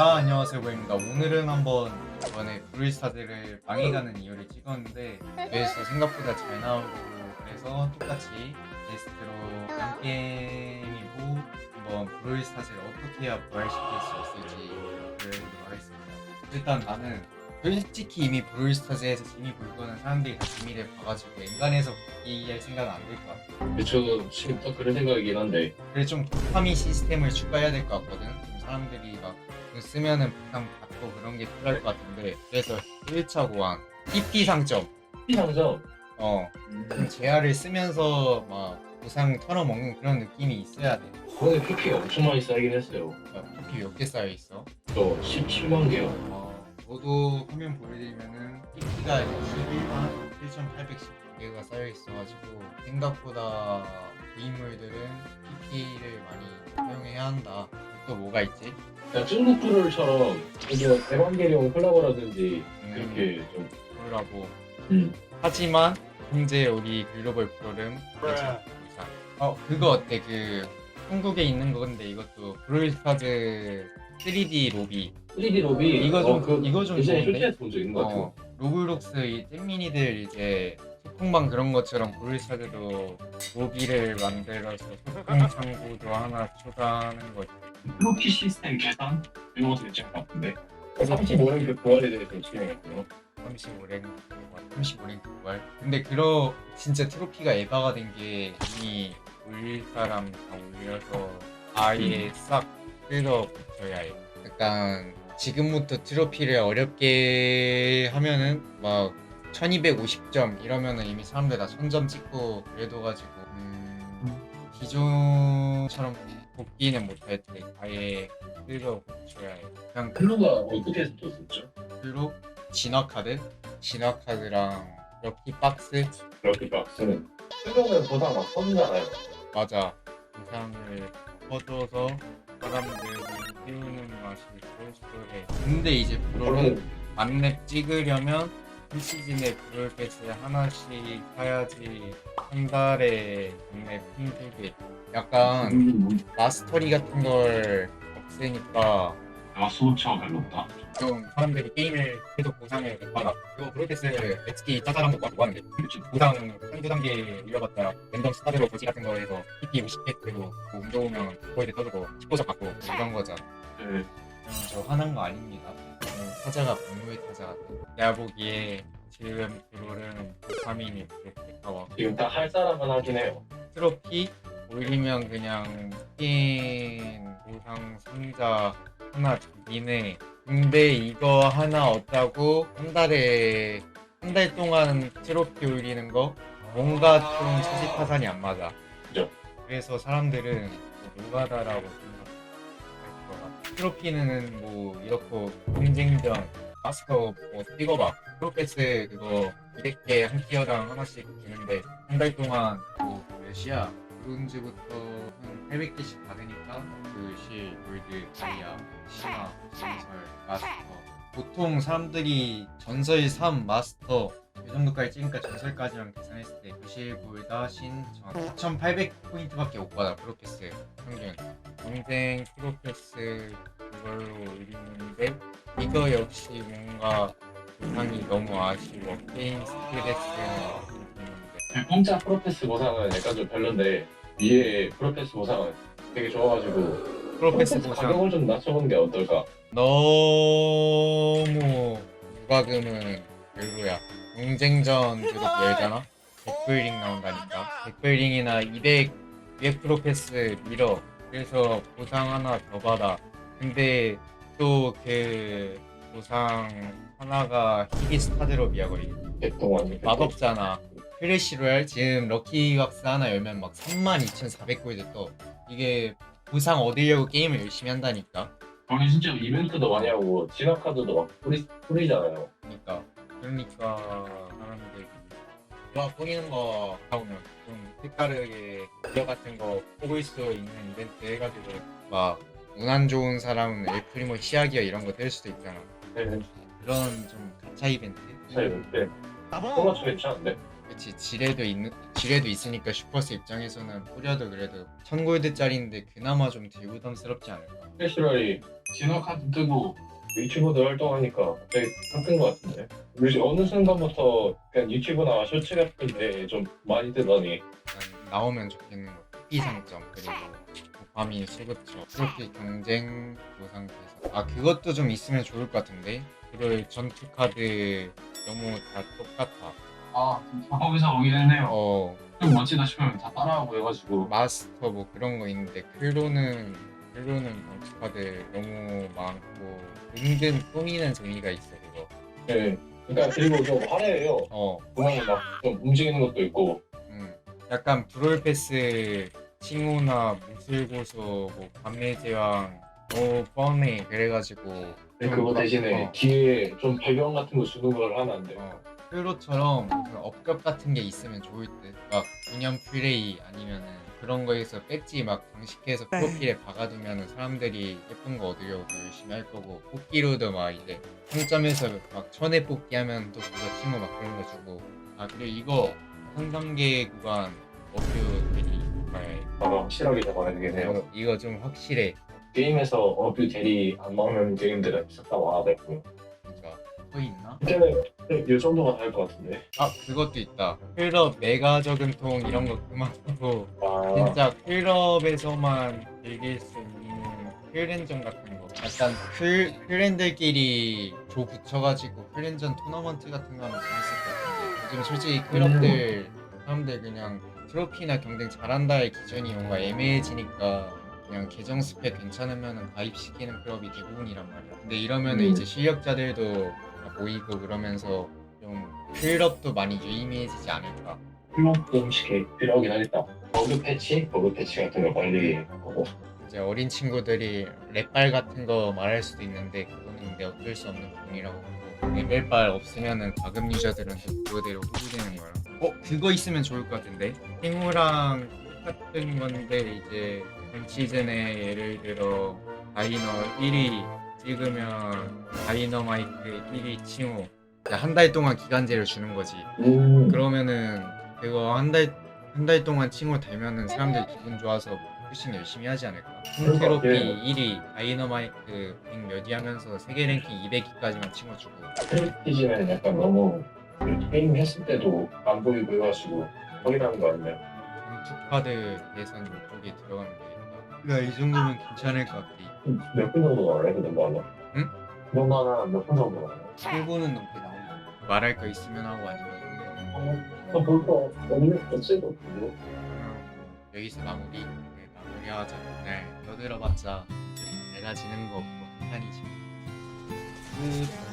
아, 안녕하세요 고입니다. 오늘은 한번 이번에 브루이스타즈를 망해가는 이유를 찍었는데 그래서 생각보다 잘 나오고 그래서 똑같이 게스트로 한 게임이고 한번 브루이스타즈를 어떻게 해야 부활시킬 수 있을지 보여드리도록 하겠습니다. 일단 나는 솔직히 이미 브루이스타즈에서 재미 볼 거는 사람들이 다 재미를 봐가지고 인간에서 이해할 생각은 안 될 것 같아. 저도 지금 딱 그런 생각이긴 한데. 그래서 좀 도파민 시스템을 추가해야 될 것 같거든. 좀 사람들이 막돈 쓰면은 보상 받고 그런 게 필요할 것 같은데 그래서 1차 고안 PP 상점. 피상점? 어. 좀 재화를 쓰면서 막 보상 털어먹는 그런 느낌이 있어야 돼. 오늘 PP가 엄청 많이 쌓이긴 했어요. PP 몇 개 쌓여 있어? 저 17만 개요. 어 저도 화면 보여드리면은 PP가 21만 1,810개가 쌓여 있어가지고 생각보다 고인물들은 PP를 많이 사용해야 한다. 또 뭐가 있지? 그냥 중국 프로처럼 이게 대만계령 콜라보라든지 음, 그렇게 좀 그러라고 음. 하지만 현재 우리 글로벌 프로름 이상. 어 그거 어때 그 한국에 있는 건데 이것도 브롤스타즈 3D 로비 3D 로비 이거 좀- 어, 그 이거 좀 예전에 좋은데? 쇼츠에서 본적 있는 것 같아요 어 로블록스 이 잼민이들 이제 소통방 그런 것처럼 브롤스타즈도 로비를 만들어서 소통 창구도 하나 추가하는 거지 프로키 시스템 개선 이런 것도 같은데 35년 그 부활에 대해서 진행했고요. 35랭크 35랭크 부활 근데 그러 진짜 트로피가 에바가 된 게 이미 올릴 사람 다 올려서 아예 싹 뜯어 붙여야 해 약간 지금부터 트로피를 어렵게 하면은 막 1250점 이러면은 이미 사람들 다 손점 찍고 그래둬가지고 음, 기존처럼 복귀는 못할 때 아예 뜯어 붙여야 해 그냥 클로가 어떻게 해서 떴었죠? 그리고 진화카드, 진화카드랑 럭키 박스? 럭키 박스는 클로는 보상 막 터지잖아요. 맞아. 보상을 퍼줘서 사람들이 띄우는 맛이 쏠쏠해. 근데 이제 프로는 만렙 찍으려면 한 시즌에 브롤 패스 하나씩 사야지 한 달에 만렙 힘들게 약간 음, 마스터리 같은 걸 없애니까 아 수호처가 별로 없다 좀 사람들이 게임을 계속 보상을 못 받아. 이거 프로테스 엑스키 짜잘한 거 갖고 하는데 보상 한두 단계 올려봤자 랜덤 스타드로 거지 같은 거에서 PP 50개 되고 뭐운 좋으면 보이드 떠주고 10보석 받고 이런 거잖아. 네. 음, 저 화난 거 아닙니다. 음, 타자가 분노의 타자 같아. 내가 보기에 지금 드롤은 도파민이 그렇게 가와. 지금 딱할 사람은 하긴 해요. 트로피? 올리면 그냥 스킨 보상 상자 하나 주기네. 근데 이거 하나 얻자고 한 달에 한 달 동안 트로피 올리는 거? 뭔가 좀 수직 파산이 안 맞아. 그죠. 그래서 사람들은 뭐 노가다라고 생각할 거야 트로피는 뭐 이렇고 경쟁전 마스터 뭐 찍어봐. 프로패스 그거 200개 한 티어당 하나씩 주는데 한 달 동안 뭐 몇이야? 브론즈부터 한 800개씩 받으니까 그실 골드 다이아 신화 전설 마스터. 보통 사람들이 전설 3 마스터 이 정도까지 찍으니까 전설까지만 계산했을 때 교실 골다 신 4,800포인트밖에 못 받아 프로패스. 평균. 경쟁 프로패스 그걸로 올리는데 이거 역시 뭔가 보상이 너무 아쉬워 게임 있는데 공짜 프로패스 보상은 약간 좀 별론데 위에 프로패스 보상은 되게 좋아가지고 프로패스 보상 가격을 좀 낮춰보는 게 어떨까 너무 무과금은 별로야. 경쟁전 그룹 열잖아? 100불링 나온다니까. 100불링이나 200, 200 프로패스 밀어. 그래서 보상 하나 더 받아. 근데 또 그 보상 하나가 희귀 스타드롭이야 거의. 개똥아니 맛없잖아. 크래시로얄 지금 럭키 박스 하나 열면 막 32,400골드 떠. 이게 보상 얻으려고 게임을 열심히 한다니까. 거기 진짜 이벤트 이벤트도 많이 하고 진화카드도 막 뿌리, 뿌리잖아요 그러니까 그러니까 사람들이 좋아 보이는 거 나오면 좀 색다르게 기어 같은 거 뽑을 수 있는 이벤트 해가지고 막 운 안 좋은 사람은 엘프리모 시아기어 이런 거뜰 수도 있잖아. 네, 그런 좀 가차 이벤트? 잘 못돼 콜라 좀 괜찮은데? 그치 지뢰도 있는 지뢰도 있으니까 슈퍼스 입장에서는 뿌려도 그래도 1000골드짜리인데 그나마 좀덜 부담스럽지 않을까? 패시럴이 진화 카드 뜨고 유튜브도 활동하니까 갑자기 바뀐 것 같은데? 요즘 어느 순간부터 그냥 유튜브나 쇼츠 같은데 좀 많이 뜨더니? 나오면 좋겠는 거. 토끼 상점 그리고 도파민 수급처 트로피 경쟁 보상께서. 아 그것도 좀 있으면 좋을 것 같은데. 그럴 전투 카드 너무 다 똑같아. 아 거기서 오긴 했네요. 어. 좀 멋지다 싶으면 다 따라하고 해가지고. 마스터 뭐 그런 거 있는데 클로는 클로는 전투 카드 너무 많고 은근 꾸미는 재미가 있어 그거. 네. 그러니까 그리고 좀 화려해요. 어. 보면 막좀 움직이는 것도 있고. 음, 약간 브롤 패스 칭호나 무술고소 뭐 감매제왕 뭐 뻔해 그래가지고 좀 그거 막- 대신에 어, 뒤에 좀 배경 같은 거 주는 걸 하면 안 돼요 어, 플로처럼 그 업급 같은 게 있으면 좋을 듯막 분연 플레이 아니면은 그런 거에서 배지 막 장식해서 프로필에 박아두면은 사람들이 예쁜 거 얻으려고 더 열심히 할 거고 뽑기로도 막 이제 상점에서 막 천에 뽑기 하면 또 그거 칭호 막 그런 거 주고. 아 그리고 이거 3단계 구간 어뷰 말 아, 확실하게 잡아야 되겠네요. 이거, 이거 좀 확실해. 게임에서 어뷰 대리 안 먹는 게임들은 싹다 와야겠고요. 진짜 또 있나? 이제는 이 정도가 될것 같은데. 아 그것도 있다. 클럽 메가 저금통 이런 거 그만하고 아. 진짜 클럽에서만 즐길 수 있는 클랜전 같은 거. 약간 클, 클랜들끼리 조 붙여가지고 클랜전 토너먼트 같은 거 하면 재밌을 것 같은데. 요즘 솔직히 클럽들 사람들 그냥 트로피나 경쟁 잘한다의 기준이 뭔가 애매해지니까 그냥 계정 스펙 괜찮으면 가입시키는 클럽이 대부분이란 말이야. 근데 이러면 은 음. 이제 실력자들도 다 모이고 그러면서 좀 클럽도 많이 유의미해지지 않을까. 플롯 공식이 필요하긴 하겠다. 버그 패치? 버그 패치 같은 거 빨리 하고. 이제 어린 친구들이 랩발 같은 거 말할 수도 있는데 그거는 근데 어쩔 수 없는 부분이라고 보고. 레벨발 없으면은 과금 유저들은 또 그거대로 후지되는 거라 어? 그거 있으면 좋을 것 같은데 팅우랑 똑같은 건데 이제 전 시즌에 예를 들어 다이너 1위 찍으면 다이너 마이트 1위 칭호 한 달 동안 기간제를 주는 거지 음 그러면은 그거 한 달 한 달 동안 칭호 달면은 사람들 기분 좋아서 훨씬 열심히 하지 않을까? 그럴 것 트로피 같아요. 1위, 다이너 마이트 100 몇위 하면서 세계 랭킹 200위까지만 칭호 주고 프리티지는 약간 너무 그 게임 했을 때도 안 보이고 해가지고 확인하는 거 아니면 카드 대선 쪽에 들어가면 되겠다. 야, 이 정도면 괜찮을 것 같아. 몇분 정도 나와요? 그 정도 하나? 응? 그 정도 하나 몇분 정도 나와요? 7분은 넘게 나오고 말할 거 있으면 하고 아니면 어, 볼거 없는 없어도 되고 여기서 마무리 네, 마무리하자. 네, 여들어봤자 내가 지는 거 없고 한판이지. 끝.